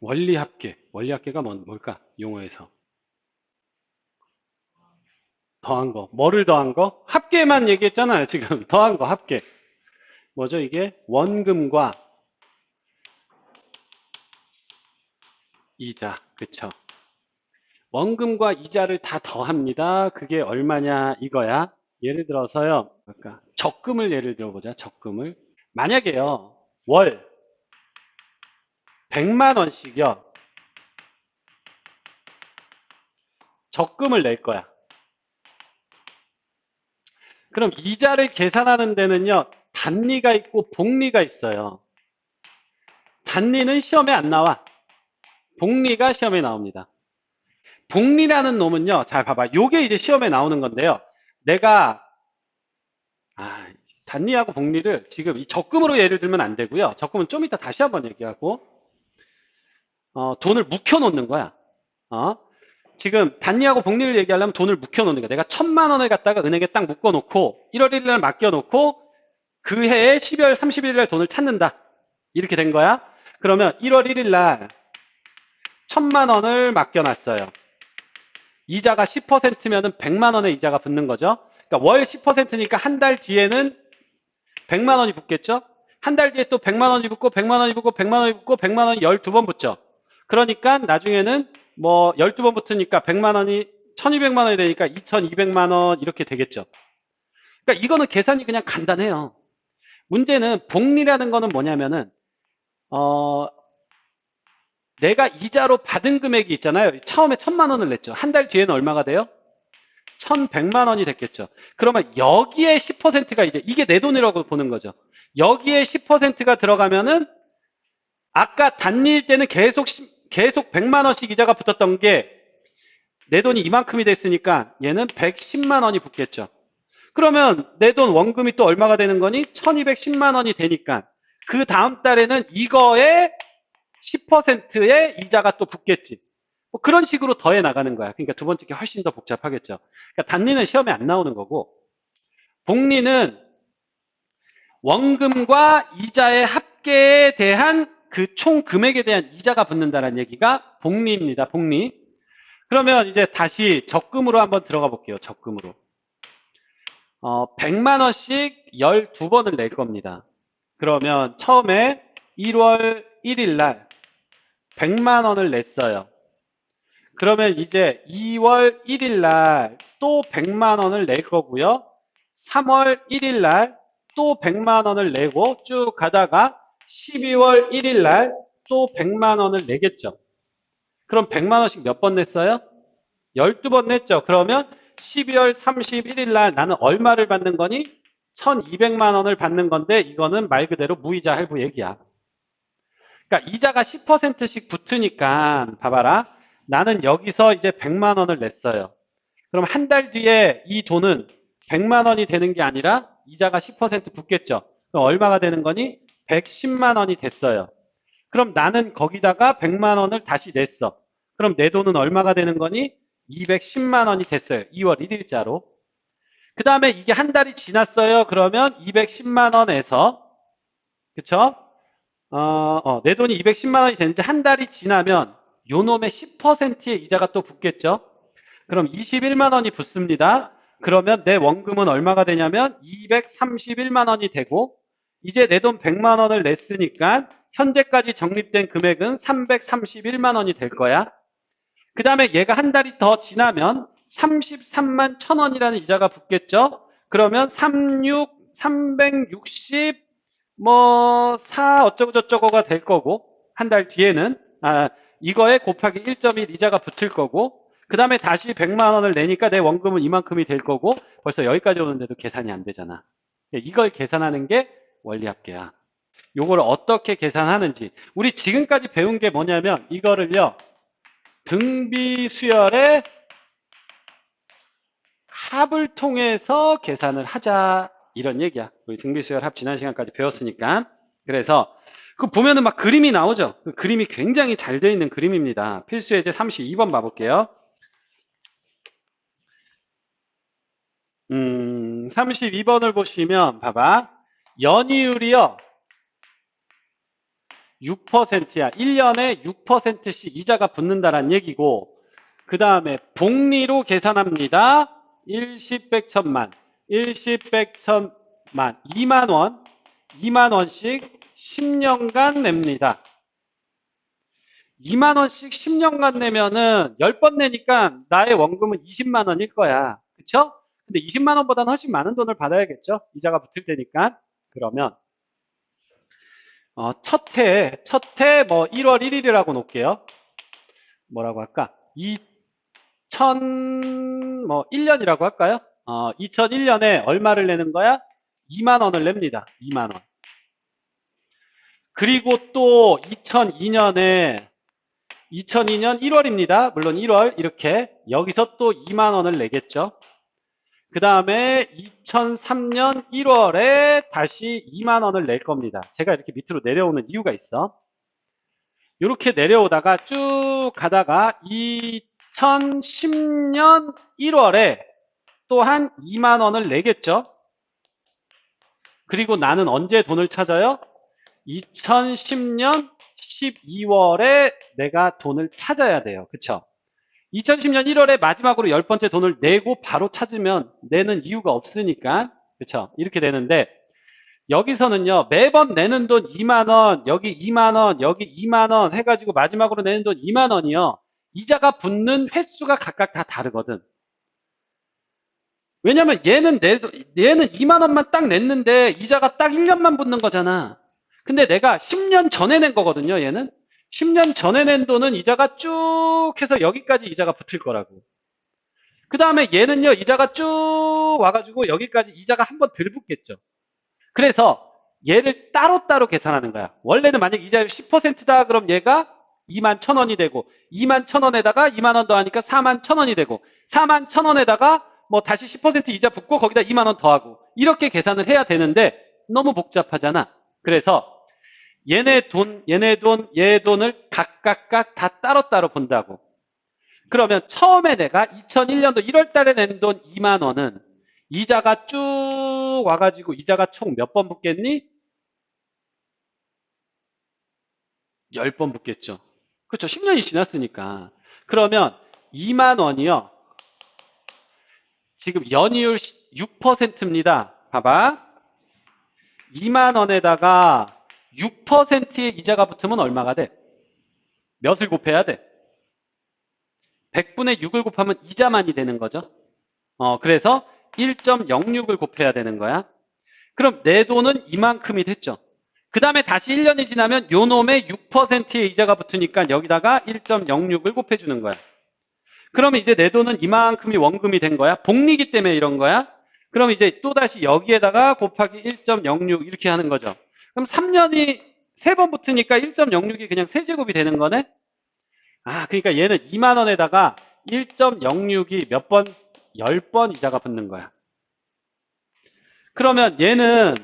원리 합계. 원리 합계가 뭔, 뭘까? 용어에서. 더한 거. 뭐를 더한 거? 합계만 얘기했잖아요. 지금 더한 거 합계. 뭐죠 이게? 원금과 이자. 그쵸? 원금과 이자를 다 더합니다. 그게 얼마냐 이거야. 예를 들어서요. 아까 적금을 예를 들어보자. 적금을. 만약에요. 월 100만 원씩요. 적금을 낼 거야. 그럼 이자를 계산하는 데는요. 단리가 있고 복리가 있어요. 단리는 시험에 안 나와. 복리가 시험에 나옵니다. 복리라는 놈은요. 잘 봐봐. 요게 이제 시험에 나오는 건데요. 내가 아, 단리하고 복리를 지금 이 적금으로 예를 들면 안 되고요. 적금은 좀 이따 다시 한번 얘기하고 어, 돈을 묵혀 놓는 거야. 어? 지금 단리하고 복리를 얘기하려면 돈을 묵혀 놓는 거야. 내가 천만 원을 갖다가 은행에 딱 묶어 놓고 1월 1일 날 맡겨 놓고 그 해에 12월 31일 날 돈을 찾는다. 이렇게 된 거야. 그러면 1월 1일 날 천만 원을 맡겨 놨어요. 이자가 10%면은 100만 원의 이자가 붙는 거죠. 그러니까 월 10%니까 한 달 뒤에는 100만 원이 붙겠죠? 한 달 뒤에 또 100만 원이 붙고 100만 원이 붙고 100만 원이 붙고 100만 원이 12번 붙죠. 그러니까 나중에는 뭐 12번 붙으니까 100만 원이 1200만 원이 되니까 2200만 원 이렇게 되겠죠. 그러니까 이거는 계산이 그냥 간단해요. 문제는 복리라는 거는 뭐냐면은 어 내가 이자로 받은 금액이 있잖아요. 처음에 천만 원을 냈죠. 한 달 뒤에는 얼마가 돼요? 1100만 원이 됐겠죠. 그러면 여기에 10%가 이제 이게 내 돈이라고 보는 거죠. 여기에 10%가 들어가면은 아까 단리일 때는 계속 계속 100만 원씩 이자가 붙었던 게 내 돈이 이만큼이 됐으니까 얘는 110만 원이 붙겠죠. 그러면 내 돈 원금이 또 얼마가 되는 거니? 1210만 원이 되니까 그 다음 달에는 이거에 10%의 이자가 또 붙겠지. 뭐 그런 식으로 더해 나가는 거야. 그러니까 두 번째 게 훨씬 더 복잡하겠죠. 그러니까 단리는 시험에 안 나오는 거고 복리는 원금과 이자의 합계에 대한 그 총 금액에 대한 이자가 붙는다는 얘기가 복리입니다. 복리. 그러면 이제 다시 적금으로 한번 들어가 볼게요. 적금으로. 어, 100만 원씩 12번을 낼 겁니다. 그러면 처음에 1월 1일 날 100만 원을 냈어요. 그러면 이제 2월 1일 날 또 100만 원을 낼 거고요. 3월 1일 날 또 100만 원을 내고 쭉 가다가 12월 1일 날 또 100만 원을 내겠죠. 그럼 100만 원씩 몇 번 냈어요? 12번 냈죠. 그러면 12월 31일 날 나는 얼마를 받는 거니? 1200만 원을 받는 건데 이거는 말 그대로 무이자 할부 얘기야. 그러니까 이자가 10%씩 붙으니까 봐봐라. 나는 여기서 이제 100만 원을 냈어요. 그럼 한 달 뒤에 이 돈은 100만 원이 되는 게 아니라 이자가 10% 붙겠죠. 그럼 얼마가 되는 거니? 110만 원이 됐어요. 그럼 나는 거기다가 100만 원을 다시 냈어. 그럼 내 돈은 얼마가 되는 거니? 210만 원이 됐어요. 2월 1일자로. 그 다음에 이게 한 달이 지났어요. 그러면 210만 원에서 그쵸? 어, 어, 내 돈이 210만 원이 됐는데 한 달이 지나면 요 놈의 10%의 이자가 또 붙겠죠? 그럼 21만 원이 붙습니다. 그러면 내 원금은 얼마가 되냐면 231만 원이 되고 이제 내 돈 100만 원을 냈으니까 현재까지 적립된 금액은 331만 원이 될 거야. 그 다음에 얘가 한 달이 더 지나면 33만 1천 원이라는 이자가 붙겠죠? 그러면 36, 360, 뭐, 4 어쩌고 저쩌고가 될 거고, 한 달 뒤에는, 아, 이거에 곱하기 1.1 이자가 붙을 거고, 그 다음에 다시 100만 원을 내니까 내 원금은 이만큼이 될 거고, 벌써 여기까지 오는데도 계산이 안 되잖아. 이걸 계산하는 게 원리합계야. 요걸 어떻게 계산하는지. 우리 지금까지 배운 게 뭐냐면, 이거를요, 등비 수열의 합을 통해서 계산을 하자 이런 얘기야. 우리 등비 수열 합 지난 시간까지 배웠으니까. 그래서 그 보면은 막 그림이 나오죠. 그 그림이 굉장히 잘 되어 있는 그림입니다. 필수 예제 32번 봐볼게요. 음, 32번을 보시면 봐봐. 연이율이요. 6%야. 1년에 6%씩 이자가 붙는다란 얘기고 그 다음에 복리로 계산합니다. 일십백천만, 일십백천만, 2만 원, 2만 원씩 10년간 냅니다. 2만 원씩 10년간 내면은 10번 내니까 나의 원금은 20만 원일 거야. 그쵸? 근데 20만 원보다는 훨씬 많은 돈을 받아야겠죠? 이자가 붙을 테니까. 그러면 어, 첫 해, 첫 해 뭐 1월 1일이라고 놓을게요. 뭐라고 할까? 2000, 뭐 1년이라고 할까요? 어, 2001년에 얼마를 내는 거야? 2만 원을 냅니다. 2만 원. 그리고 또 2002년에 2002년 1월입니다. 물론 1월 이렇게 여기서 또 2만 원을 내겠죠. 그 다음에 2003년 1월에 다시 2만 원을 낼 겁니다. 제가 이렇게 밑으로 내려오는 이유가 있어. 이렇게 내려오다가 쭉 가다가 2010년 1월에 또한 2만 원을 내겠죠. 그리고 나는 언제 돈을 찾아요? 2010년 12월에 내가 돈을 찾아야 돼요. 그쵸? 2010년 1월에 마지막으로 열 번째 돈을 내고 바로 찾으면 내는 이유가 없으니까. 그쵸? 이렇게 되는데 여기서는요 매번 내는 돈 2만원 여기 2만원 여기 2만원 해가지고 마지막으로 내는 돈 2만원이요. 이자가 붙는 횟수가 각각 다 다르거든. 왜냐면 얘는 내, 얘는 2만원만 딱 냈는데 이자가 딱 1년만 붙는 거잖아. 근데 내가 10년 전에 낸 거거든요 얘는 10년 전에 낸 돈은 이자가 쭉 해서 여기까지 이자가 붙을 거라고 그 다음에 얘는요 이자가 쭉 와가지고 여기까지 이자가 한번덜 붙겠죠 그래서 얘를 따로따로 계산하는 거야. 원래는 만약 이자율 10%다 그럼 얘가 2만 1천원이 되고 2만 1천원에다가 2만 원 더하니까 4만 1천원이 되고 4만 1천원에다가 뭐 다시 10% 이자 붙고 거기다 2만 원 더하고 이렇게 계산을 해야 되는데 너무 복잡하잖아. 그래서 얘네 돈, 얘네 돈, 얘 돈을 각각각 다 따로따로 본다고. 그러면 처음에 내가 2001년도 1월 달에 낸 돈 2만 원은 이자가 쭉 와가지고 이자가 총 몇 번 붙겠니? 10번 붙겠죠. 그렇죠. 10년이 지났으니까. 그러면 2만 원이요. 지금 연이율 6%입니다. 봐봐. 2만 원에다가 6%의 이자가 붙으면 얼마가 돼? 몇을 곱해야 돼? 100분의 6을 곱하면 이자만이 되는 거죠. 어, 그래서 1.06을 곱해야 되는 거야. 그럼 내 돈은 이만큼이 됐죠. 그 다음에 다시 1년이 지나면 요 놈의 6%의 이자가 붙으니까 여기다가 1.06을 곱해주는 거야. 그러면 이제 내 돈은 이만큼이 원금이 된 거야. 복리기 때문에 이런 거야. 그럼 이제 또다시 여기에다가 곱하기 1.06 이렇게 하는 거죠. 그럼 3년이 3번 붙으니까 1.06이 그냥 세제곱이 되는 거네. 아, 그러니까 얘는 2만 원에다가 1.06이 몇 번? 10번 이자가 붙는 거야. 그러면 얘는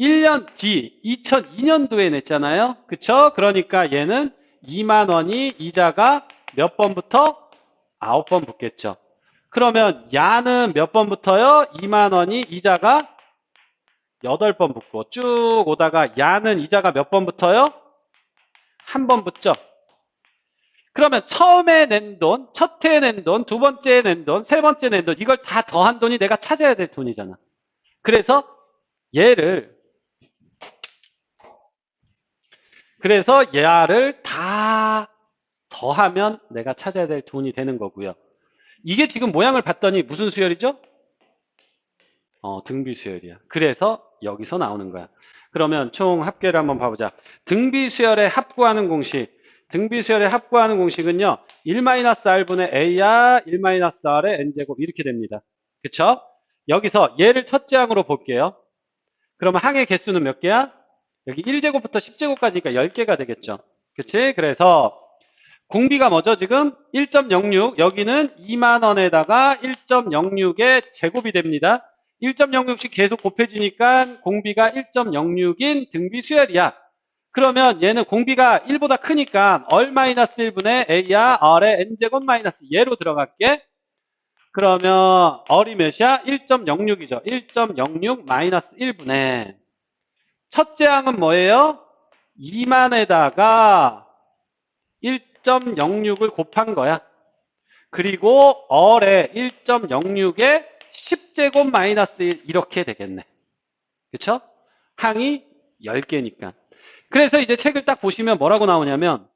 1년 뒤 2002년도에 냈잖아요. 그쵸? 그러니까 얘는 2만 원이 이자가 몇 번부터? 9번 붙겠죠. 그러면 야는 몇 번부터요? 2만 원이 이자가 8번 붙고 쭉 오다가 야는 이자가 몇 번부터요? 한 번 붙죠. 그러면 처음에 낸 돈, 첫 해에 낸 돈, 두 번째에 낸 돈, 세 번째 낸 돈, 이걸 다 더한 돈이 내가 찾아야 될 돈이잖아. 그래서 얘를, 그래서 얘를 다 더하면 내가 찾아야 될 돈이 되는 거고요. 이게 지금 모양을 봤더니 무슨 수열이죠? 어, 등비 수열이야. 그래서 여기서 나오는 거야. 그러면 총 합계를 한번 봐보자. 등비 수열에 합구하는 공식. 등비수열에 합구하는 공식은요. 1-R분의 A야 1-R의 N제곱 이렇게 됩니다. 그쵸? 여기서 얘를 첫째 항으로 볼게요. 그러면 항의 개수는 몇 개야? 여기 1제곱부터 10제곱까지니까 10개가 되겠죠. 그치? 그래서 공비가 뭐죠 지금? 1.06 여기는 2만원에다가 1.06의 제곱이 됩니다. 1.06씩 계속 곱해지니까 공비가 1.06인 등비 수열이야. 그러면 얘는 공비가 1보다 크니까 얼 마이너스 1분의 a야 r의 n제곱 마이너스 얘로 들어갈게. 그러면 얼이 몇이야? 1.06이죠. 1.06 마이너스 1분의 첫째 항은 뭐예요? 2만에다가 1.06을 곱한 거야. 그리고 얼에 1.06에 10제곱 마이너스 1 이렇게 되겠네. 그쵸? 항이 10개니까. 그래서 이제 책을 딱 보시면 뭐라고 나오냐면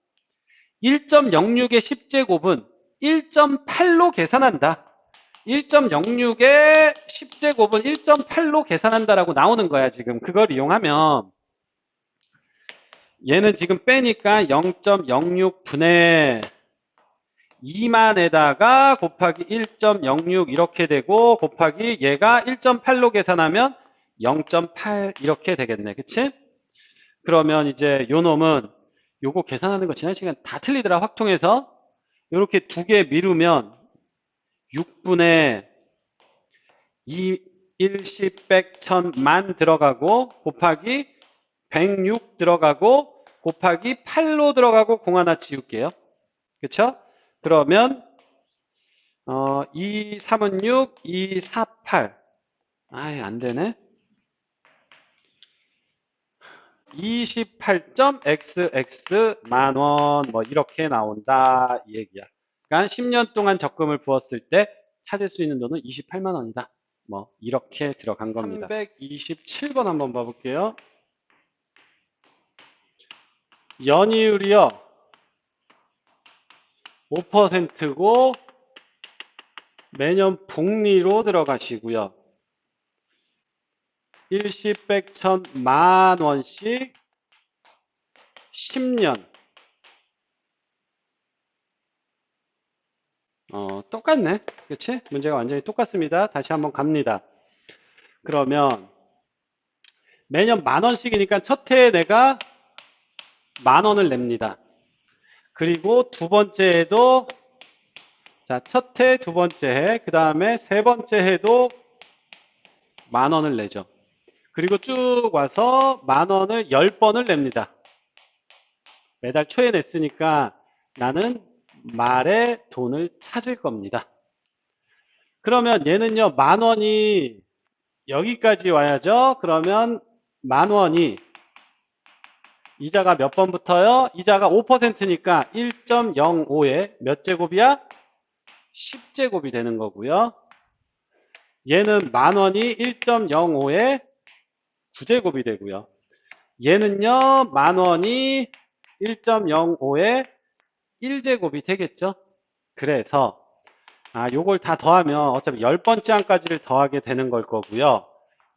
1.06의 10제곱은 1.8로 계산한다. 1.06의 10제곱은 1.8로 계산한다라고 나오는 거야, 지금. 그걸 이용하면 얘는 지금 빼니까 0.06분의 2만에다가 곱하기 1.06 이렇게 되고 곱하기 얘가 1.8로 계산하면 0.8 이렇게 되겠네. 그치? 그러면 이제 요 놈은 요거 계산하는 거 지난 시간 다 틀리더라 확통해서 이렇게 두 개 미루면 6분의 2, 1, 10, 100, 1000 만 들어가고 곱하기 106 들어가고 곱하기 8로 들어가고 공 하나 지울게요. 그쵸? 그러면 어, 2, 3은 6, 2, 4, 8 아이 안되네 28.xx 만원 뭐 이렇게 나온다 이 얘기야. 그러니까 10년 동안 적금을 부었을 때 찾을 수 있는 돈은 28만 원이다. 뭐 이렇게 들어간 겁니다. 327번 한번 봐볼게요. 연이율이요. 5%고 매년 복리로 들어가시고요. 일시 백천 만 원씩 10년. 어, 똑같네. 그치? 문제가 완전히 똑같습니다. 다시 한번 갑니다. 그러면 매년 만 원씩이니까 첫 해에 내가 만 원을 냅니다. 그리고 두 번째 해도 자, 첫 해, 두 번째 해, 그 다음에 세 번째 해도 만 원을 내죠. 그리고 쭉 와서 만 원을 열 번을 냅니다. 매달 초에 냈으니까 나는 말에 돈을 찾을 겁니다. 그러면 얘는요, 만 원이 여기까지 와야죠. 그러면 만 원이 이자가 몇 번부터요? 이자가 5%니까 1.05에 몇 제곱이야? 10제곱이 되는 거고요. 얘는 만 원이 1.05에 9제곱이 되고요. 얘는요, 만 원이 1.05에 1제곱이 되겠죠? 그래서, 아, 요걸 다 더하면 어차피 10번째 항까지를 더하게 되는 걸 거고요.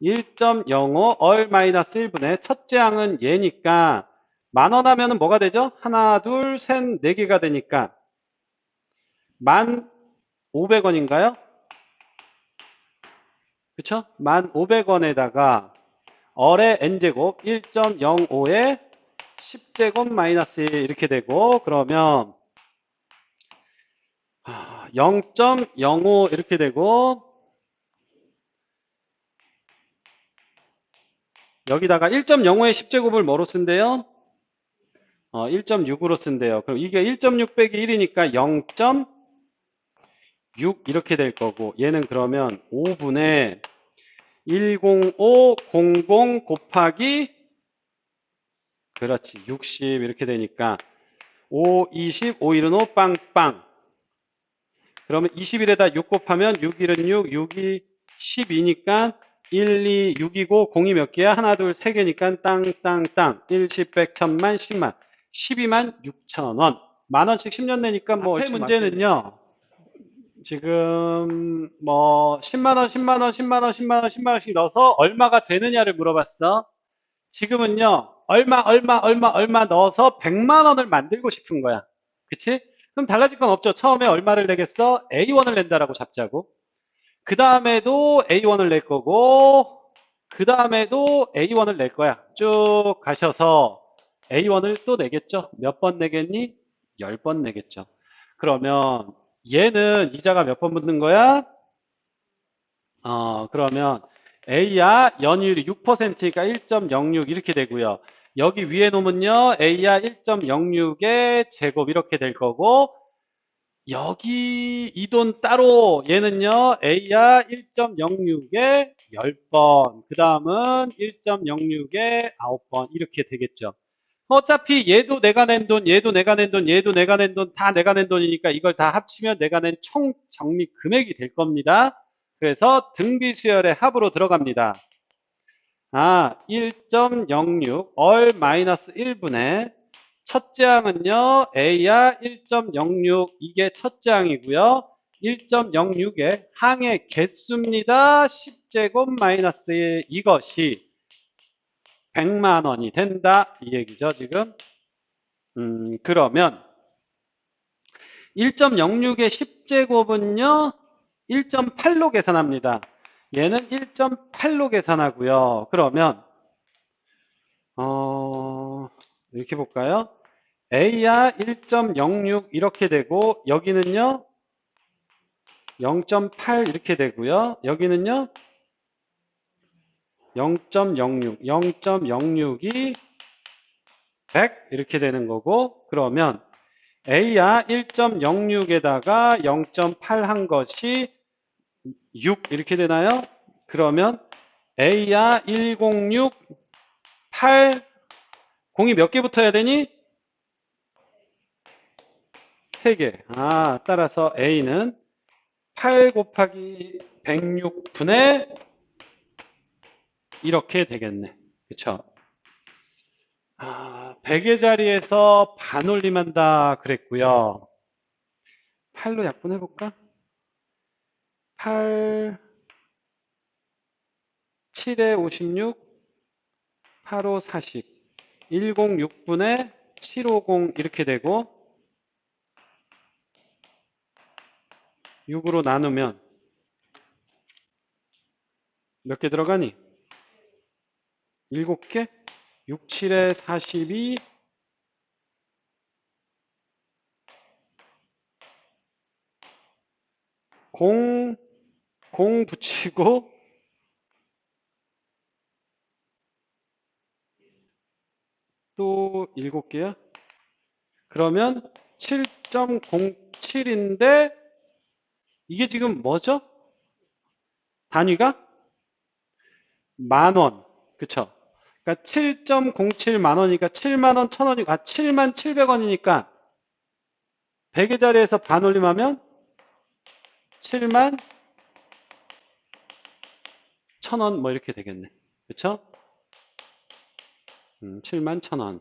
1.05 얼 마이너스 1분의 첫째 항은 얘니까 만 원 하면은 뭐가 되죠? 하나, 둘, 셋, 네 개가 되니까 만 500원인가요? 그쵸? 만 500원에다가 얼의 n제곱 1.05에 10제곱 마이너스 1 이렇게 되고 그러면 0.05 이렇게 되고 여기다가 1.05에 10제곱을 뭐로 쓴대요? 어, 1.6으로 쓴대요. 그럼 이게 1.6 빼기 1이니까 0.6 이렇게 될 거고 얘는 그러면 5분의 10500 곱하기 그렇지 60 이렇게 되니까 5, 20, 5, 1은 5, 빵빵 그러면 21에다 6 곱하면 6, 1은 6, 6, 2, 12니까 1, 2, 6이고 0이 몇 개야? 하나, 둘, 세 개니까 땅, 땅, 땅 1, 10, 100, 1000만, 10만 12만 6천 원 만 원씩 10년 내니까 뭐 앞에 문제는요 지금 뭐 10만 원, 10만 원, 10만 원, 10만 원, 10만 원씩 넣어서 얼마가 되느냐를 물어봤어. 지금은요. 얼마, 얼마, 얼마, 얼마 넣어서 100만 원을 만들고 싶은 거야. 그치? 그럼 달라질 건 없죠. 처음에 얼마를 내겠어? A1을 낸다라고 잡자고. 그 다음에도 A1을 낼 거고 그 다음에도 A1을 낼 거야. 쭉 가셔서 A1을 또 내겠죠. 몇 번 내겠니? 10번 내겠죠. 그러면 얘는 이자가 몇 번 붙는 거야? 어, 그러면 A야 연이율이 6%니까 1.06 이렇게 되고요. 여기 위에 놈은요. A야 1.06의 제곱 이렇게 될 거고 여기 이 돈 따로 얘는요. A야 1.06에 10번 그 다음은 1.06에 9번 이렇게 되겠죠. 어차피 얘도 내가 낸 돈, 얘도 내가 낸 돈, 얘도 내가 낸 돈, 다 내가 낸 돈이니까 이걸 다 합치면 내가 낸 총 적립 금액이 될 겁니다. 그래서 등비 수열의 합으로 들어갑니다. 아, 1.06, 얼 마이너스 1분의 첫째 항은요, A야 1.06, 이게 첫째 항이고요. 1.06의 항의 개수입니다. 10제곱 마이너스 1, 이것이 100만 원이 된다. 이 얘기죠, 지금. 음, 그러면 1.06의 10제곱은요, 1.8로 계산합니다. 얘는 1.8로 계산하고요. 그러면 어, 이렇게 볼까요? A야 1.06 이렇게 되고 여기는요 0.8 이렇게 되고요. 여기는요 0.06 0.06이 100 이렇게 되는 거고 그러면 A야 1.06에다가 0.8 한 것이 6 이렇게 되나요? 그러면 A야 106 8 공이 몇 개 붙어야 되니? 3개. 아, 따라서 A는 8 곱하기 106분의 이렇게 되겠네. 그쵸? 아, 100의 자리에서 반올림한다 그랬고요. 8로 약분해볼까? 8, 7에 56, 8호 40, 106분의 750 이렇게 되고 6으로 나누면 몇 개 들어가니? 7개? 6, 7에 42, 공, 공 붙이고 또 7개야? 그러면 7.07인데 이게 지금 뭐죠? 단위가 만원. 그쵸? 그러니까 7.07만 원이니까 7만 원, 1천 원이고 아 7만 700원이니까 100의 자리에서 반 올림하면 7만 1000원 뭐 이렇게 되겠네. 그쵸? 음, 7만 1000원.